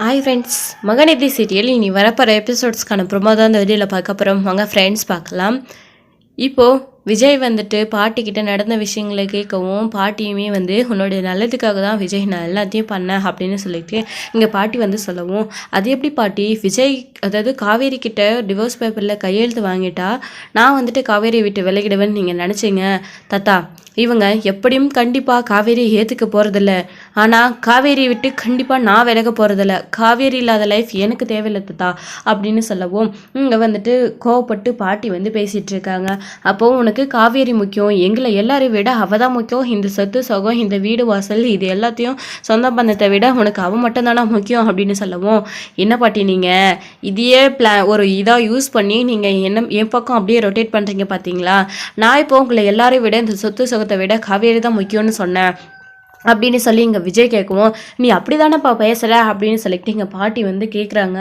Hi friends மகநிதி serial இனி வரப்போகிற எபிசோட்ஸ்க்கான promo தான் இந்த வீடியோவில் பார்க்க போகிறோம் வாங்க ஃப்ரெண்ட்ஸ் பார்க்கலாம். இப்போது விஜய் வந்துட்டு பாட்டிக்கிட்ட நடந்த விஷயங்களை கேட்கவும் பாட்டியுமே வந்து உன்னுடைய நல்லதுக்காக தான் விஜய் நான் எல்லாத்தையும் பண்ணேன் அப்படின்னு சொல்லிட்டு இங்கே பாட்டி வந்து சொல்லவும் அது எப்படி பாட்டி? விஜய் அதாவது காவேரி கிட்ட டிவோர்ஸ் பேப்பரில் கையெழுத்து வாங்கிட்டா நான் வந்துட்டு காவேரி விட்டு விலகிடுவேன்னு நீங்கள் நினச்சிங்க. தாத்தா இவங்க எப்படியும் கண்டிப்பாக காவேரி ஏற்றுக்க போகிறதில்ல ஆனால் காவேரி விட்டு கண்டிப்பாக நான் விலக போகிறதில்ல காவேரி இல்லாத லைஃப் எனக்கு தேவையில்லை தாத்தா அப்படின்னு சொல்லவும் இங்கே வந்துட்டு கோவப்பட்டு பாட்டி வந்து பேசிகிட்டு இருக்காங்க. அப்போது உனக்கு காவேரி முக்கியம். எங்களை எல்லாரையும் விட அவள் தான் முக்கியம். இந்த சொத்து சுகம் இந்த வீடு வாசல் இது எல்லாத்தையும் சொந்த பந்தத்தை விட உனக்கு அவள் மட்டும்தானா முக்கியம் அப்படின்னு சொல்லவும் என்ன பாட்டி நீங்கள் இதையே பிளா ஒரு இதாக யூஸ் பண்ணி நீங்கள் என்ன என் பக்கம் அப்படியே ரொட்டேட் பண்ணுறீங்க பார்த்தீங்களா நான் இப்போ உங்களை எல்லாரையும் விட இந்த சொத்து சுகத்தை விட காவேரி தான் முக்கியம்னு சொன்னேன். அப்படின்னு சொல்லி இங்கே விஜய் கேட்கவும் நீ அப்படி தானேப்பா பேசுகிற அப்படின்னு சொல்லிட்டு எங்கள் பாட்டி வந்து கேட்குறாங்க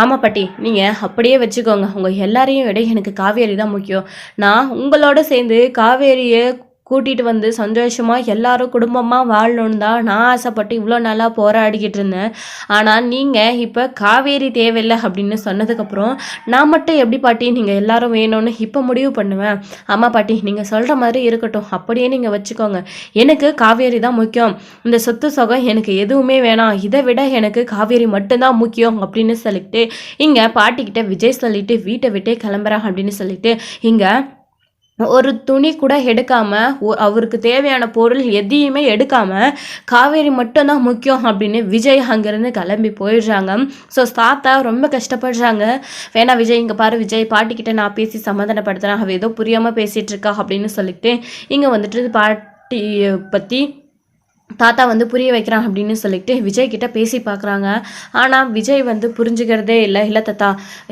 ஆமாம் பாட்டி நீங்கள் அப்படியே வச்சுக்கோங்க. உங்கள் எல்லாரையும் விட எனக்கு காவேரி தான் முக்கியம். நான் உங்களோட சேர்ந்து காவேரியை கூட்டிகிட்டு வந்து சந்தோஷமாக எல்லாரும் குடும்பமாக வாழணுன்னு தான் நான் ஆசைப்பட்டு இவ்வளோ நல்லா போராடிக்கிட்டு இருந்தேன். ஆனால் நீங்கள் இப்போ காவேரி தேவையில்லை அப்படின்னு சொன்னதுக்கப்புறம் நான் மட்டும் எப்படி பாட்டி நீங்கள் எல்லாரும் வேணும்னு இப்போ முடிவு பண்ணுவேன். ஆமாம் பாட்டி நீங்கள் சொல்கிற மாதிரி இருக்கட்டும். அப்படியே நீங்கள் வச்சுக்கோங்க. எனக்கு காவேரி தான் முக்கியம். இந்த சொத்து சுகம் எனக்கு எதுவுமே வேணாம். இதை விட எனக்கு காவேரி மட்டும்தான் முக்கியம் அப்படின்னு சொல்லிட்டு இங்கே பாட்டிக்கிட்ட விஜய் சொல்லிட்டு வீட்டை விட்டே கிளம்புறேன் அப்படின்னு சொல்லிட்டு இங்கே ஒரு துணி கூட எடுக்காமல் அவருக்கு தேவையான பொருள் எதையுமே எடுக்காமல் காவேரி மட்டும்தான் முக்கியம் அப்படின்னு விஜய் அங்கேருந்து கிளம்பி போயிடுறாங்க. ஸோ தாத்தா ரொம்ப கஷ்டப்படுறாங்க. வேணா விஜய் இங்கே பாரு விஜய் பாட்டிக்கிட்ட நான் பேசி சமாதானப்படுத்துகிறேன் அவள் ஏதோ புரியாமல் பேசிகிட்டு இருக்கா அப்படின்னு சொல்லிட்டு இங்கே வந்துட்டு பாட்டியை பற்றி தாத்தா வந்து புரிய வைக்கிறான் அப்படின்னு சொல்லிட்டு விஜய் கிட்ட பேசி பார்க்குறாங்க. ஆனால் விஜய் வந்து புரிஞ்சுக்கிறதே இல்லை. இல்லை தாத்தா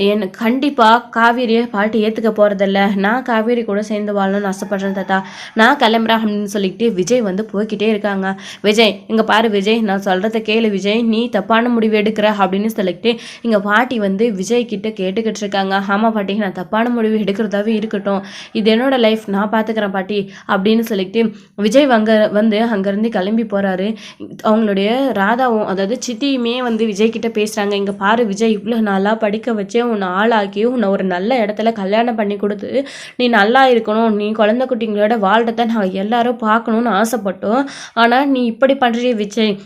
என் கண்டிப்பாக காவேரியை பாட்டி ஏற்றுக்க போகிறதில்ல நான் காவேரி கூட சேர்ந்து வாழணும்னு ஆசைப்பட்றேன் தாத்தா. நான் கிளம்புறேன் அப்படின்னு சொல்லிட்டு விஜய் வந்து போய்கிட்டே இருக்காங்க. விஜய் இங்கே பாரு விஜய் நான் சொல்கிறத கேளு விஜய். நீ தப்பான முடிவு எடுக்கிற அப்படின்னு சொல்லிட்டு இங்கே பாட்டி வந்து விஜய் கிட்ட கேட்டுக்கிட்டு இருக்காங்க. ஆமாம் பாட்டி நான் தப்பான முடிவு எடுக்கிறதாவே இருக்கட்டும். இது என்னோட லைஃப் நான் பார்த்துக்கிறேன் பாட்டி அப்படின்னு சொல்லிட்டு விஜய் அங்கே வந்து அங்கேருந்து கிளம்பி போகிறாரு அவங்களுடைய ராதாவும் அதாவது சித்தியுமே வந்து விஜய் கிட்ட பேசுகிறாங்க இங்கே பாரு விஜய் இவ்வளோ நல்லா படிக்க வச்சே உன்னை ஆளாக்கி உன்னை ஒரு நல்ல இடத்துல கல்யாணம் பண்ணி கொடுத்து நீ நல்லா இருக்கணும். நீ குழந்தை குட்டிங்களோட வாழ்றத நாங்கள் எல்லாரும் பார்க்கணுன்னு ஆசைப்பட்டோம். ஆனால் நீ இப்படி பண்ணுறிய விஜய்.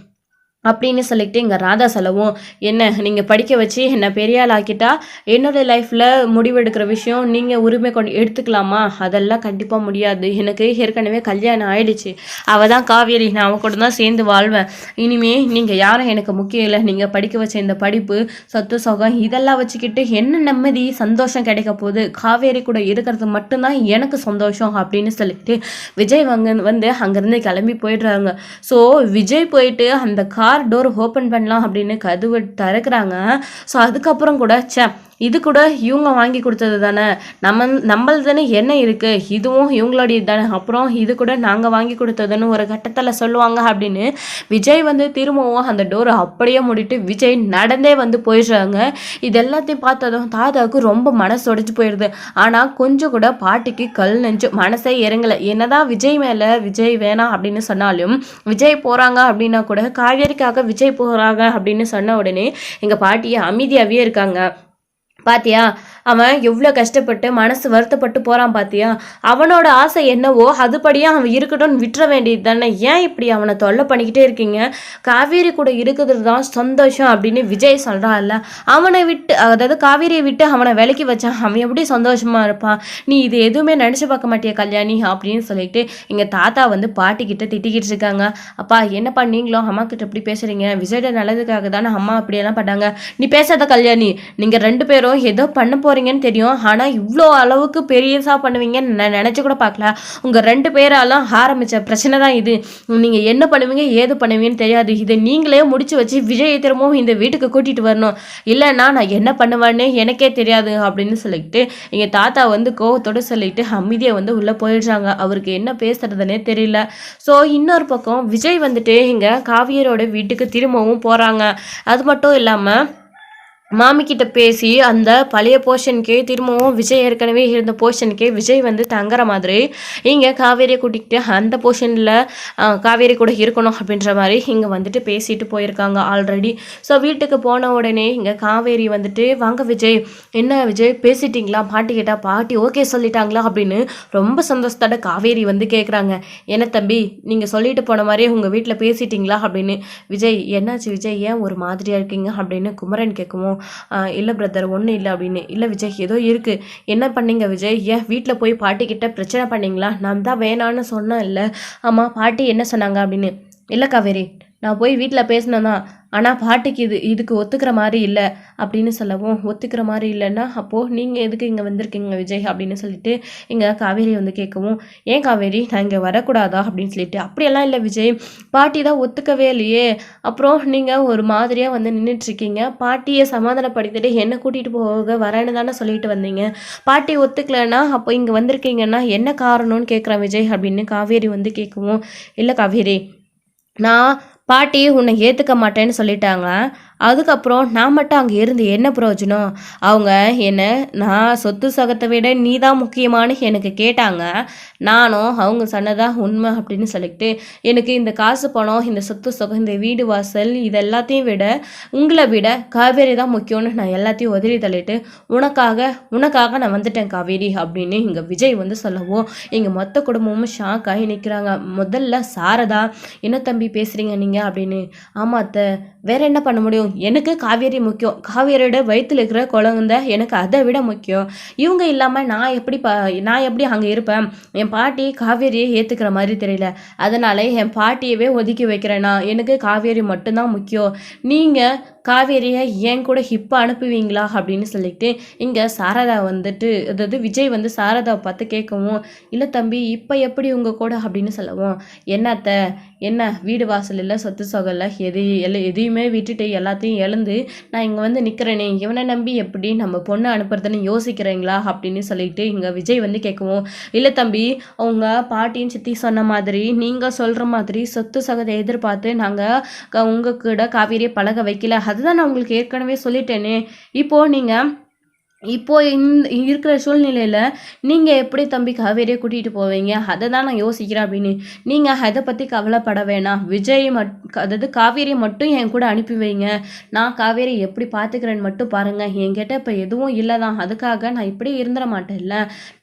அப்படின்னு சொல்லிட்டு இங்கே ராதா செலவும் என்ன நீங்கள் படிக்க வச்சு என்னை பெரிய ஆக்கிட்டா என்னோடய லைஃப்பில் முடிவெடுக்கிற விஷயம் நீங்கள் உரிமை கொண்டு எடுத்துக்கலாமா? அதெல்லாம் கண்டிப்பாக முடியாது. எனக்கு ஏற்கனவே கல்யாணம் ஆயிடுச்சு. அவள் தான் காவேரி. நான் அவன் கூட தான் சேர்ந்து வாழ்வேன். இனிமே நீங்கள் யாரும் எனக்கு முக்கியம் இல்லை. நீங்கள் படிக்க வச்ச இந்த படிப்பு சொத்து சொகம் இதெல்லாம் வச்சுக்கிட்டு என்ன நிம்மதி சந்தோஷம் கிடைக்க போகுது? காவேரி கூட இருக்கிறது மட்டும்தான் எனக்கு சந்தோஷம் அப்படின்னு சொல்லிட்டு விஜய் வங்க வந்து அங்கேருந்து கிளம்பி போயிடுறாங்க. ஸோ விஜய் போயிட்டு அந்த கா கார் டோர் ஓப்பன் பண்ணலாம் அப்படின்னு கதவு திறக்கிறாங்க. ஸோ அதுக்கப்புறம் கூட சே இது கூட இவங்க வாங்கி கொடுத்தது தானே. நம்ம நம்மளதுன்னு தானே என்ன இருக்குது இதுவும் இவங்களுடைய தானே அப்புறம் இது கூட நாங்கள் வாங்கி கொடுத்ததுன்னு ஒரு கட்டத்தில் சொல்லுவாங்க அப்படின்னு விஜய் வந்து திரும்பவும் அந்த டோரை அப்படியே மூடிட்டு விஜய் நடந்தே வந்து போயிடுறாங்க. இது எல்லாத்தையும் பார்த்ததும் தாதாவுக்கு ரொம்ப மனசு உடைச்சு போயிடுது ஆனால் கொஞ்சம் கூட பாட்டிக்கு கல் நெஞ்சு மனசே இறங்கலை. என்னதான் விஜய் மேலே விஜய் வேணாம் அப்படின்னு சொன்னாலும் விஜய் போகிறாங்க அப்படின்னா கூட காவேரிக்காக விஜய் போகிறாங்க அப்படின்னு சொன்ன உடனே எங்கள் பாட்டியை அமைதியாகவே இருக்காங்க. பாத்தியா? அவன் எவ்வளோ கஷ்டப்பட்டு மனசு வருத்தப்பட்டு போகிறான் பார்த்தியா அவனோட ஆசை என்னவோ அதுபடியே அவன் இருக்கட்டும்னு விட்டுற வேண்டியது தானே. ஏன் இப்படி அவனை தொல்லை பண்ணிக்கிட்டே இருக்கீங்க? காவேரி கூட இருக்கிறது தான் சந்தோஷம் அப்படின்னு விஜய் சொல்கிறான்ல அவனை விட்டு அதாவது காவேரியை விட்டு அவனை விலக்கி வச்சான் அவன் எப்படி சந்தோஷமாக இருப்பான்? நீ இது எதுவுமே நினச்சி பார்க்க மாட்டியா கல்யாணி? அப்படின்னு சொல்லிட்டு எங்கள் தாத்தா வந்து பாட்டிக்கிட்ட திட்டிக்கிட்டு இருக்காங்க. அப்பா என்னப்பா நீங்களும் அம்மா கிட்ட எப்படி பேசுகிறீங்க விஜயோட நல்லதுக்காக தானே அம்மா அப்படியெல்லாம் பண்ணாங்க நீ பேசாத கல்யாணி. நீங்கள் ரெண்டு பேரும் ஏதோ பண்ண போகிறீங்கன்னு தெரியும். ஆனால் இவ்வளோ அளவுக்கு பெரியசாக பண்ணுவீங்கன்னு நான் நினச்சி கூட பார்க்கல உங்கள் ரெண்டு பேராலும் ஆரம்பித்த பிரச்சனை தான் இது. நீங்கள் என்ன பண்ணுவீங்க ஏது பண்ணுவீங்கன்னு தெரியாது. இதை நீங்களே முடிச்சு வச்சு விஜய் திரும்பவும் இந்த வீட்டுக்கு கூட்டிகிட்டு வரணும். இல்லைன்னா நான் என்ன பண்ணுவேன்னு எனக்கே தெரியாது அப்படின்னு சொல்லிட்டு எங்கள் தாத்தா வந்து கோவத்தோடு சொல்லிட்டு அமைதியை வந்து உள்ளே போயிடுறாங்க. அவருக்கு என்ன பேசுறதுனே தெரியல. ஸோ இன்னொரு பக்கம் விஜய் வந்துட்டு இங்கே காவியரோட வீட்டுக்கு திரும்பவும் போகிறாங்க அது மட்டும் இல்லாமல் மாமி கிட்ட பேசி அந்த பழைய போர்ஷனுக்கே திரும்பவும் விஜய் ஏற்கனவே இருந்த போர்ஷனுக்கே விஜய் வந்து தங்குற மாதிரி இங்கே காவேரியை கூட்டிகிட்டு அந்த போர்ஷனில் காவேரி கூட இருக்கணும் அப்படின்ற மாதிரி இங்கே வந்துட்டு பேசிட்டு போயிருக்காங்க ஆல்ரெடி ஸோ வீட்டுக்கு போன உடனே இங்கே காவேரி வந்துட்டு வாங்க விஜய் என்ன விஜய் பேசிட்டிங்களா? பாட்டி கேட்டால் பாட்டி ஓகே சொல்லிட்டாங்களா? அப்படின்னு ரொம்ப சந்தோஷத்தோட காவேரி வந்து கேட்குறாங்க என்ன தம்பி நீங்கள் சொல்லிட்டு போன மாதிரியே உங்கள் வீட்டில் பேசிட்டிங்களா? அப்படின்னு விஜய் என்னாச்சு விஜய்? ஏன் ஒரு மாதிரியாக இருக்கீங்க? அப்படின்னு குமரன் கேட்குவோம் இல்லை பிரதர் ஒன்றும் இல்லை அப்படின்னு. இல்லை விஜய் ஏதோ இருக்குது என்ன பண்ணீங்க விஜய்? ஏன் வீட்டில் போய் பாட்டிக்கிட்ட பிரச்சனை பண்ணீங்களா? நான் தான் வேணான்னு சொன்னேன் இல்லை ஆமாம் பாட்டி என்ன சொன்னாங்க அப்படின்னு. இல்லை காவேரி நான் போய் வீட்டில் பேசினேன் தான் ஆனால் பாட்டிக்கு இது இதுக்கு ஒத்துக்கிற மாதிரி இல்லை அப்படின்னு சொல்லவும் ஒத்துக்கிற மாதிரி இல்லைன்னா அப்போது நீங்கள் எதுக்கு இங்கே வந்திருக்கீங்க விஜய்? அப்படின்னு சொல்லிட்டு இங்கே காவேரி வந்து கேட்கவும் ஏன் காவேரி? நான் இங்கே வரக்கூடாதா? அப்படின்னு சொல்லிட்டு அப்படியெல்லாம் இல்லை விஜய். பாட்டி தான் ஒத்துக்கவே இல்லையே. அப்புறம் நீங்கள் ஒரு மாதிரியாக வந்து நின்றுட்டுருக்கீங்க பாட்டியை சமாதானப்படுத்திட்டு என்னை கூட்டிகிட்டு போக வரேன்னு தானே சொல்லிட்டு வந்தீங்க. பாட்டி ஒத்துக்கலைன்னா அப்போ இங்கே வந்திருக்கீங்கன்னா என்ன காரணம்னு கேட்குறேன் விஜய்? அப்படின்னு காவேரி வந்து கேட்கவும் இல்லை காவேரி நான் பாட்டி உன்னை ஏற்றுக்க மாட்டேன்னு சொல்லிட்டாங்க அதுக்கப்புறம் நான் மட்டும் அங்கே இருந்து என்ன பிரயோஜனம்? அவங்க என்னை நான் சொத்து சகத்தை விட நீ தான் முக்கியமானு எனக்கு கேட்டாங்க. நானும் அவங்க சொன்னதாக உண்மை அப்படின்னு சொல்லிட்டு எனக்கு இந்த காசு பணம் இந்த சொத்து சுகம் இந்த வீடு வாசல் இது எல்லாத்தையும் விட உங்களை விட காவேரி தான் முக்கியம்னு நான் எல்லாத்தையும் உதறி தள்ளிட்டு உனக்காக உனக்காக நான் வந்துட்டேன் காவேரி அப்படின்னு இங்கே விஜய் வந்து சொல்லவும் எங்கள் மொத்த குடும்பமும் ஷாக் ஆகி நிற்கிறாங்க முதல்ல சாரதா என்ன தம்பி பேசுகிறீங்க நீங்கள் அப்படின்னு ஆமாத்த வேற என்ன பண்ண முடியும்? எனக்கு காவேரி முக்கியம். காவேரியோட வயிற்றில் இருக்கிற குழந்தை எனக்கு அதை விட முக்கியம். இவங்க இல்லாமல் நான் எப்படி ப நான் எப்படி அங்கே இருப்பேன்? என் பாட்டி காவேரியை ஏற்றுக்கிற மாதிரி தெரியல. அதனால் என் பாட்டியவே ஒதுக்கி வைக்கிறேன்னா எனக்கு காவேரி மட்டும்தான் முக்கியம். நீங்கள் காவேரியை ஏன் கூட இப்போ அனுப்புவீங்களா அப்படின்னு சொல்லிட்டு இங்கே சாரதா வந்துட்டு அதாவது விஜய் வந்து சாரதாவை பார்த்து கேட்கவும் இல்லை தம்பி இப்போ எப்படி உங்கள் கூட? அப்படின்னு சொல்லவும் என்னத்த என்ன வீடு வாசல் இல்லை சொத்து சொகல்ல எது எல்லாம் எதையுமே விட்டுட்டு எல்லாத்தையும் எழுந்து நான் இங்கே வந்து நிற்கிறேனே இவனை நம்பி எப்படி நம்ம பொண்ணை அனுப்புறதுன்னு யோசிக்கிறீங்களா? அப்படின்னு சொல்லிட்டு இங்கே விஜய் வந்து கேட்கவும் இல்லை தம்பி அவங்க பாட்டியும் சித்தி சொன்ன மாதிரி நீங்கள் சொல்கிற மாதிரி சொத்து சகதை எதிர்பார்த்து நாங்கள் உங்கள் கூட காவேரியை பழக வைக்கல அதுதான் நான் உங்களுக்கு ஏற்கனவே சொல்லிட்டேனே. இப்போது நீங்கள் இப்போ இந்த இருக்கிற சூழ்நிலையில் நீங்கள் எப்படி தம்பி காவேரியை கூட்டிகிட்டு போவீங்க? அதை தான் நான் யோசிக்கிறேன் அப்படின்னு. நீங்கள் அதை பற்றி கவலைப்பட வேணாம். விஜய் மட் அதாவது காவேரி மட்டும் என் கூட அனுப்பி வைங்க. நான் காவேரி எப்படி பார்த்துக்கிறேன்னு மட்டும் பாருங்கள் என்கிட்ட இப்போ எதுவும் இல்லை தான் அதுக்காக நான் இப்படி இருந்துட மாட்டேன்ல.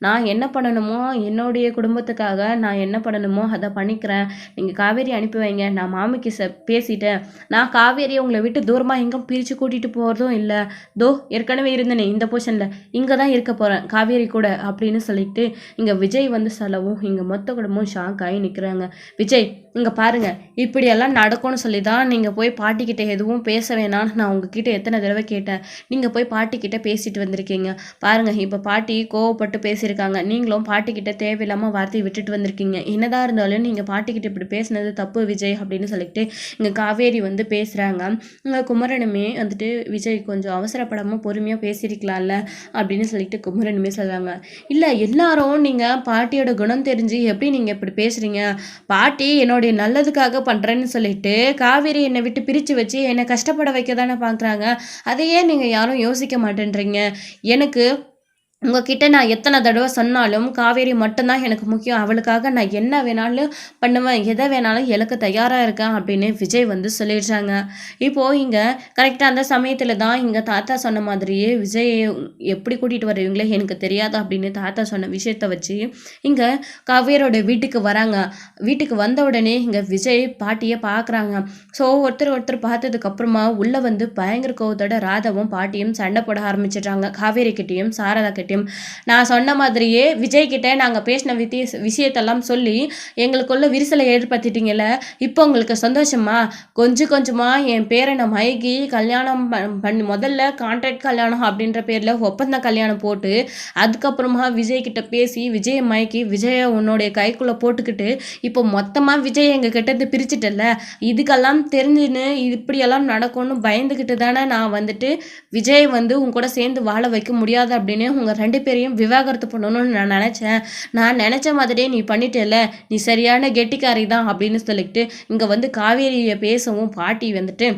நான் என்ன பண்ணணுமோ என்னுடைய குடும்பத்துக்காக நான் என்ன பண்ணணுமோ அதை பண்ணிக்கிறேன். நீங்கள் காவேரி அனுப்பி வைங்க. நான் மாமிக்கு ச பேசிட்டேன். நான் காவேரியை உங்களை விட்டு தூரமாக எங்கே பிரித்து கூட்டிகிட்டு போகிறதும் இல்லை. தோ ஏற்கனவே இருந்தேனே. இந்த போஷன் ஸ்டேஷனில் இங்கே தான் இருக்க போகிறேன் காவேரி கூட அப்படின்னு சொல்லிட்டு இங்கே விஜய் வந்து சொல்லவும் இங்கே மொத்த குடும்பம் ஷாக் ஆகி நிற்கிறாங்க விஜய் இங்கே பாருங்கள் இப்படியெல்லாம் நடக்கும்னு சொல்லி தான் நீங்கள் போய் பாட்டிக்கிட்ட எதுவும் பேச வேணாம்னு நான் உங்ககிட்ட எத்தனை தடவை கேட்டேன். நீங்கள் போய் பாட்டிக்கிட்ட பேசிட்டு வந்திருக்கீங்க. பாருங்கள் இப்போ பாட்டி கோவப்பட்டு பேசியிருக்காங்க. நீங்களும் பாட்டிக்கிட்ட தேவையில்லாமல் வார்த்தையை விட்டுட்டு வந்திருக்கீங்க. என்னதான் இருந்தாலும் நீங்கள் பாட்டிக்கிட்ட இப்படி பேசினது தப்பு விஜய் அப்படின்னு சொல்லிட்டு இங்கே காவேரி வந்து பேசுகிறாங்க இங்கே குமரனுமே வந்துட்டு விஜய் கொஞ்சம் அவசரப்படாமல் பொறுமையாக பேசியிருக்கலாம்ல அப்படின்னு சொல்லிட்டு குமரனுமே சொல்கிறாங்க இல்லை எல்லாரும் நீங்கள் பாட்டியோட குணம் தெரிஞ்சு எப்படி நீங்கள் இப்படி பேசுகிறீங்க பாட்டி என்னுடைய நல்லதுக்காக பண்ணுறேன்னு சொல்லிட்டு காவேரி என்னை விட்டு பிரித்து வச்சு என்னை கஷ்டப்பட வைக்க தானே பார்க்குறாங்க அதையே நீங்கள் யாரும் யோசிக்க மாட்டேன்றீங்க. எனக்கு உங்ககிட்ட நான் எத்தனை தடவை சொன்னாலும் காவேரி மட்டும்தான் எனக்கு முக்கியம். அவளுக்காக நான் என்ன வேணாலும் பண்ணுவேன் எதை வேணாலும் எனக்கு தயாராக இருக்கேன் அப்படின்னு விஜய் வந்து சொல்லிடுறாங்க. இப்போது இங்கே கரெக்டாக அந்த சமயத்தில் தான் இங்கே தாத்தா சொன்ன மாதிரியே விஜய் எப்படி கூட்டிகிட்டு வருவீங்களே எனக்கு தெரியாது அப்படின்னு தாத்தா சொன்ன விஷயத்த வச்சு இங்கே காவேரியோட வீட்டுக்கு வராங்க. வீட்டுக்கு வந்த உடனே இங்கே விஜய் பாட்டியை பார்க்குறாங்க ஸோ ஒருத்தர் ஒருத்தர் பார்த்ததுக்கப்புறமா உள்ளே வந்து பயங்கர கோவத்தோட ராதாவும் பாட்டியும் சண்டை போட ஆரம்பிச்சிடுறாங்க. காவேரி கிட்டேயும் சாரதா கிட்டேயும் முடியும். நான் சொன்ன மாதிரியே விஜய்கிட்ட நாங்கள் பேசின வித்திய விஷயத்தெல்லாம் சொல்லி எங்களுக்குள்ள விரிசலை ஏற்படுத்திட்டீங்கல்ல இப்போ உங்களுக்கு சந்தோஷமா? கொஞ்சம் கொஞ்சமாக என் பேரனை மயக்கி கல்யாணம் பண்ணி முதல்ல கான்ட்ராக்ட் கல்யாணம் அப்படின்ற பேரில் ஒப்பந்த கல்யாணம் போட்டு அதுக்கப்புறமா விஜய் கிட்ட பேசி விஜய் மயக்கி விஜயை உன்னுடைய கைக்குள்ளே போட்டுக்கிட்டு இப்போ மொத்தமாக விஜய் எங்கள் கிட்டேருந்து பிரிச்சிட்டல இதுக்கெல்லாம் தெரிஞ்சுன்னு இப்படியெல்லாம் நடக்கும்னு பயந்துக்கிட்டு தானே நான் வந்துட்டு விஜய் வந்து உங்க கூட சேர்ந்து வாழ வைக்க முடியாது அப்படின்னு உங்கள் ரெண்டு பேரையும் விவாகரத்து பண்ணணும்னு நான் நினச்சேன். நான் நினச்ச மாதிரியே நீ பண்ணிட்டேல நீ சரியான கெட்டிக்காரி தான் அப்படின்னு சொல்லிட்டு இங்கே வந்து காவேரியை பேசவும் பாட்டி வந்துட்டு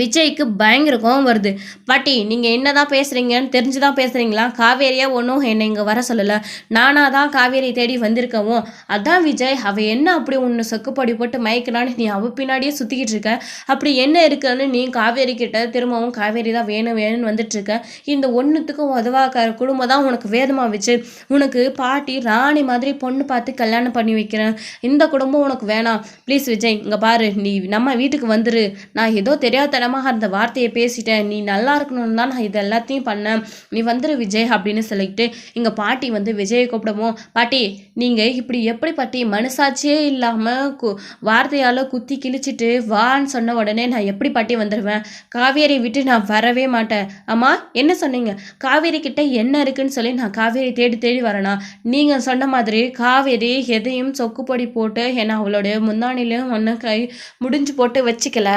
விஜய்க்கு பயங்கர கோவம் வருது. பாட்டி நீங்கள் என்ன தான் பேசுகிறீங்கன்னு தெரிஞ்சு தான் பேசுகிறீங்களா காவேரியா ஒன்றும் என்னை இங்கே வர சொல்லலை. நானாக தான் காவேரி தேடி வந்திருக்கவும். அதான் விஜய் அவள் என்ன அப்படி ஒன்று சொக்குப்படி போட்டு மயக்கினான்னு நீ அவள் பின்னாடியே சுற்றிக்கிட்டு இருக்க. அப்படி என்ன இருக்குன்னு நீ காவேரி கிட்ட திரும்பவும் காவேரி தான் வேணும் வேணும்னு வந்துட்டுருக்க. இந்த ஒன்றுத்துக்கும் உதவாக்கிற குடும்பம் தான் உனக்கு வேதமாக வச்சு உனக்கு பாட்டி ராணி மாதிரி பொண்ணு பார்த்து கல்யாணம் பண்ணி வைக்கிறேன். இந்த குடும்பம் உனக்கு வேணாம். ப்ளீஸ் விஜய் இங்கே பாரு நீ நம்ம வீட்டுக்கு வந்துரு. நான் ஏதோ தெரியாத தெரியாதனமாக அந்த வார்த்தையை பேசிட்டேன். நீ நல்லா இருக்கணும்னு தான் நான் இது எல்லாத்தையும் பண்ணேன். நீ வந்துரு விஜய் அப்படின்னு சொல்லிட்டு இங்கே பாட்டி வந்து விஜயை கூப்பிடவும் பாட்டி நீங்கள் இப்படி எப்படி பாட்டி மனசாட்சியே இல்லாமல் கு வார்த்தையால் குத்தி கிழிச்சிட்டு வான்னு சொன்ன உடனே நான் எப்படி பாட்டி வந்துடுவேன் காவேரி விட்டு நான் வரவே மாட்டேன். அம்மா என்ன சொன்னீங்க? காவேரி கிட்ட என்ன இருக்குன்னு சொல்லி நான் காவேரி தேடி தேடி வரேனா? நீங்கள் சொன்ன மாதிரி காவேரி எதையும் சொக்குப்பொடி போட்டு ஏன்னா அவளுடைய முந்தானிலையும் ஒன்று கை முடிஞ்சு போட்டு வச்சுக்கல.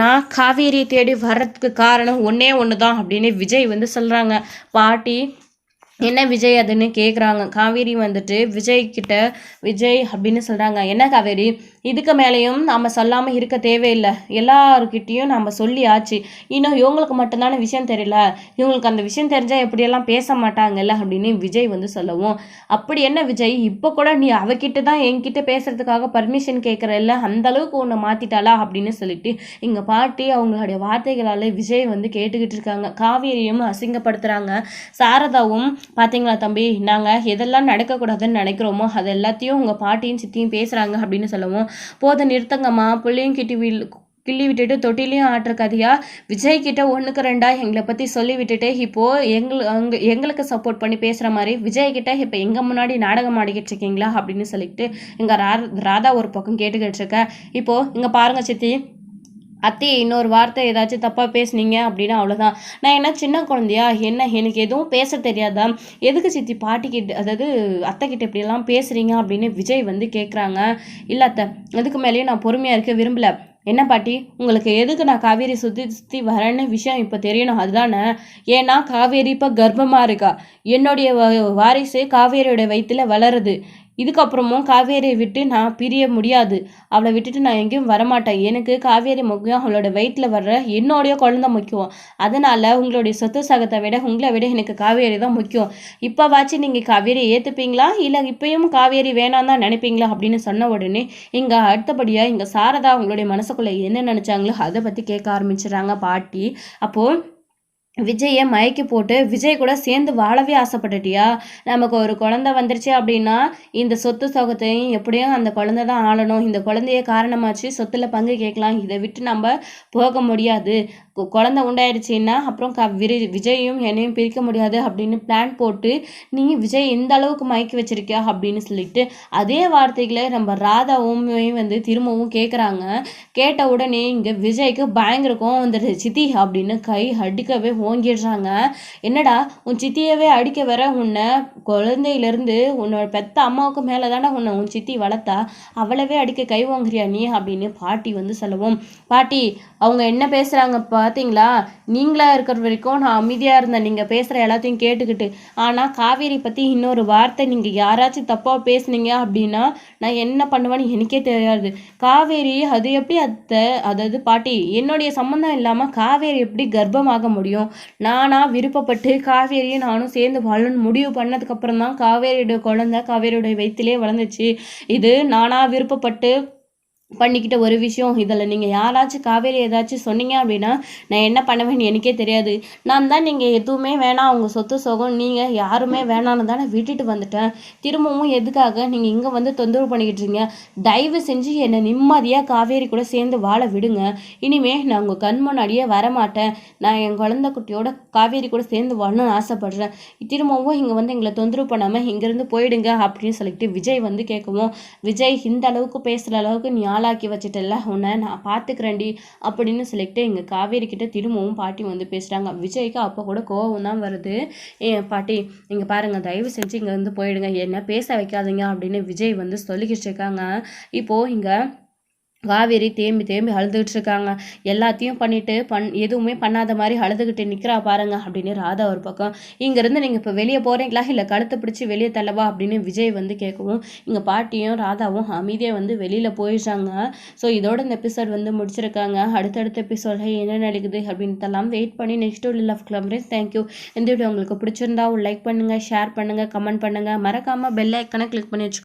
நான் காவேரி தேடி வர்றதுக்கு காரணம் ஒன்றே ஒன்று தான் அப்படின்னு விஜய் வந்து சொல்கிறாங்க பாட்டி என்ன விஜய் அதுன்னு கேட்குறாங்க காவேரி வந்துட்டு விஜய் கிட்ட விஜய் அப்படின்னு சொல்கிறாங்க என்ன காவேரி? இதுக்கு மேலேயும் நாம் சொல்லாமல் இருக்க தேவையில்லை. எல்லாருக்கிட்டேயும் நம்ம சொல்லியாச்சு இன்னும் இவங்களுக்கு மட்டும்தான விஷயம் தெரியல. இவங்களுக்கு அந்த விஷயம் தெரிஞ்சால் எப்படியெல்லாம் பேச மாட்டாங்கல்ல அப்படின்னு விஜய் வந்து சொல்லவும். அப்படி என்ன விஜய்? இப்போ கூட நீ அவகிட்ட தான் என்கிட்ட பேசுறதுக்காக பர்மிஷன் கேட்குறல்ல அந்த அளவுக்கு உன்னை மாற்றிட்டாளா அப்படின்னு சொல்லிட்டு இங்கே பாட்டி அவங்களுடைய வார்த்தைகளால் விஜய் வந்து கேட்டுக்கிட்டு இருக்காங்க. காவேரியும் அசிங்கப்படுத்துகிறாங்க சாரதாவும் பார்த்தீங்களா தம்பி? நாங்கள் எதெல்லாம் நடக்கக்கூடாதுன்னு நினைக்கிறோமோ அது எல்லாத்தையும் உங்கள் பாட்டியும் சித்தியும் பேசுகிறாங்க அப்படின்னு சொல்லுவோம் போதை நிறுத்தங்கம்மா பிள்ளையும் கிட்டி வில் கிள்ளி விட்டுட்டு தொட்டிலையும் ஆட்டுற கதையா விஜய் கிட்ட ஒன்றுக்கு ரெண்டா எங்களை பற்றி சொல்லி விட்டுட்டு இப்போது எங்கள் அங்க எங்களுக்கு சப்போர்ட் பண்ணி பேசுகிற மாதிரி விஜய் கிட்ட இப்போ எங்கள் முன்னாடி நாடகம் ஆடிக்கிட்டு இருக்கீங்களா அப்படின்னு சொல்லிட்டு இங்கே ரா ராதா ஒரு பக்கம் கேட்டுக்கிட்டு இருக்க. இப்போது இங்கே பாருங்க சித்தி. அத்தி இன்னொரு வார்த்தை ஏதாச்சும் தப்பாக பேசுனீங்க அப்படின்னா அவ்வளோதான் நான் என்ன சின்ன குழந்தையா? என்ன? எனக்கு எதுவும் பேச தெரியாதா? எதுக்கு சித்தி பாட்டிக்கிட்ட அதாவது அத்தைக்கிட்ட இப்படியெல்லாம் பேசுகிறீங்க அப்படின்னு விஜய் வந்து கேட்குறாங்க இல்லை அத்தை அதுக்கு மேலேயும் நான் பொறுமையாக இருக்க விரும்பல. என்ன பாட்டி? உங்களுக்கு எதுக்கு நான் காவேரி சுற்றி சுற்றி வரேன்னு விஷயம் இப்போ தெரியணும் அதுதானே? ஏன்னா காவேரி இப்போ கர்ப்பமாக இருக்கா? என்னுடைய வாரிசு காவேரியோட வயிற்றுல வளருது. இதுக்கப்புறமும் காவேரியை விட்டு நான் பிரிய முடியாது. அவளை விட்டுட்டு நான் எங்கேயும் வரமாட்டேன். எனக்கு காவேரி முக்கியம். அவளோட வயிற்றில் வர்ற என்னோடைய குழந்தை முக்கியம். அதனால் உங்களுடைய சொத்து சகத்தை விட உங்களை விட எனக்கு காவேரி தான் முக்கியம். இப்போவாச்சும் நீங்கள் காவேரி ஏற்றுப்பீங்களா இல்லை இப்பயும் காவேரி வேணாம் தான் நினைப்பீங்களா? அப்படின்னு சொன்ன உடனே இங்கே அடுத்தபடியாக இங்கே சாரதா அவங்களுடைய மனசுக்குள்ளே என்ன நினச்சாங்களோ அதை பற்றி கேட்க ஆரம்பிச்சிடுறாங்க பாட்டி. அப்போது விஜயை மயக்கி போட்டு விஜய் கூட சேர்ந்து வாழவே ஆசைப்பட்டுட்டியா? நமக்கு ஒரு குழந்தை வந்துருச்சு அப்படின்னா இந்த சொத்து சொகத்தையும் எப்படியும் அந்த குழந்தை தான் ஆளணும். இந்த குழந்தைய காரணமாச்சு சொத்தில் பங்கு கேட்கலாம். இதை விட்டு நம்ம போக முடியாது. குழந்தை உண்டாயிடுச்சுன்னா அப்புறம் க விரி விஜயும் என்னையும் பிரிக்க முடியாது அப்படின்னு பிளான் போட்டு நீ விஜய் இந்த அளவுக்கு மயக்கி வச்சிருக்கியா? அப்படின்னு சொல்லிட்டு அதே வார்த்தைகளை நம்ம ராதாவும் வந்து திரும்பவும் கேட்குறாங்க கேட்ட உடனே இங்கே விஜய்க்கு பயங்கர கோவம் வந்துடுது. சித்தி அப்படின்னு கை அடிக்கவே ஓங்கிடுறாங்க. என்னடா உன் சித்தியவே அடிக்க வர உன்னை குழந்தையிலேருந்து உன்னோட பெத்த அம்மாவுக்கு மேலே தானே உன்னை உன் சித்தி வளர்த்தா அவளவே அடிக்க கை வாங்குறியா நீ? அப்படின்னு பாட்டி வந்து சொல்லவும். பாட்டி அவங்க என்ன பேசுகிறாங்கப்பா பார்த்தீங்களா நீங்களாக இருக்கிற வரைக்கும் நான் அமைதியாக இருந்தேன். நீங்கள் பேசுகிற எல்லாத்தையும் கேட்டுக்கிட்டு. ஆனால் காவேரி பற்றி இன்னொரு வார்த்தை நீங்கள் யாராச்சும் தப்பாக பேசுனீங்க அப்படின்னா நான் என்ன பண்ணுவேன்னு எனக்கே தெரியாது. காவேரி அது எப்படி அத்தை அதாவது பாட்டி என்னுடைய சம்மந்தம் இல்லாமல் காவேரி எப்படி கர்ப்பமாக முடியும்? நானா விருப்பப்பட்டு காவேரியும் நானும் சேர்ந்து வாழணும்னு முடிவு பண்ணதுக்கப்புறம் தான் காவேரியோட குழந்தை காவேரியோட வயிற்றிலே வளர்ந்துச்சு. இது நானா விருப்பப்பட்டு பண்ணிக்கிட்ட ஒரு விஷயம் இதில். நீங்கள் யாராச்சும் காவேரி ஏதாச்சும் சொன்னீங்க அப்படின்னா நான் என்ன பண்ணுவேன்னு எனக்கே தெரியாது. நான் தான் நீங்கள் எதுவுமே வேணாம் அவங்க சொத்து சோகம் நீங்கள் யாருமே வேணான்னு தானே விட்டுட்டு வந்துட்டேன். திரும்பவும் எதுக்காக நீங்கள் இங்கே வந்து தொந்தரவு பண்ணிக்கிட்டு இருக்கீங்க? தயவு செஞ்சு என்னை நிம்மதியாக காவேரி கூட சேர்ந்து வாழ விடுங்க. இனிமே நான் உங்கள் கண் முன்னாடியே வரமாட்டேன். நான் என் குழந்தை குட்டியோட காவேரி கூட சேர்ந்து வாழணும்னு ஆசைப்படுறேன். திரும்பவும் இங்கே வந்து எங்களை தொந்தரவு பண்ணாமல் இங்கேருந்து போயிடுங்க அப்படின்னு சொல்லிட்டு விஜய் வந்து கேட்கவும் விஜய் இந்த அளவுக்கு பேசுகிற அளவுக்கு நீ ஆளாக்கி வச்சிட்டல உன்னை நான் பார்த்துக்கிறேன்டி அப்படின்னு சொல்லிட்டு எங்கள் காவேரி கிட்ட திரும்பவும் பாட்டி வந்து பேசுகிறாங்க விஜய்க்கு அப்போ கூட கோவம் தான் வருது. என் பாட்டி இங்கே பாருங்கள் தயவு செஞ்சு இங்கே வந்து போயிடுங்க. என்ன பேச வைக்காதீங்க அப்படின்னு விஜய் வந்து சொல்லிக்கிட்டு இருக்காங்க. இப்போது இங்கே காவேரி தேம்பி தேம்பி அழுதுகிட்டு இருக்காங்க எல்லாத்தையும் பண்ணிட்டு பண் எதுவுமே பண்ணாத மாதிரி அழுதுகிட்டு நிற்கிறா பாருங்க அப்படின்னு ராதா ஒரு பக்கம். இங்கேருந்து நீங்கள் இப்போ வெளியே போகிறீங்களா இல்லை கழுத்தை பிடிச்சி வெளியே தள்ளவா? அப்படின்னு விஜய் வந்து கேட்கவும் இங்கே பாட்டியும் ராதாவும் அமைதியாக வந்து வெளியில் போயிடுறாங்க. ஸோ இதோட இந்த எபிசோட் வந்து முடிச்சிருக்காங்க. அடுத்தடுத்த எபிசோடில் என்ன நடக்குது? அப்படின்ட்டெல்லாம் வெயிட் பண்ணி நெக்ஸ்ட் ஒரு லவ் கிளம்புறேன் தேங்க்யூ இந்த வீடியோ உங்களுக்கு பிடிச்சிருந்தா ஒரு லைக் பண்ணுங்கள் ஷேர் பண்ணுங்கள் கமெண்ட் பண்ணுங்கள் மறக்காமல் பெல் ஐக்கனை கிளிக் பண்ணி வச்சுக்கோங்க.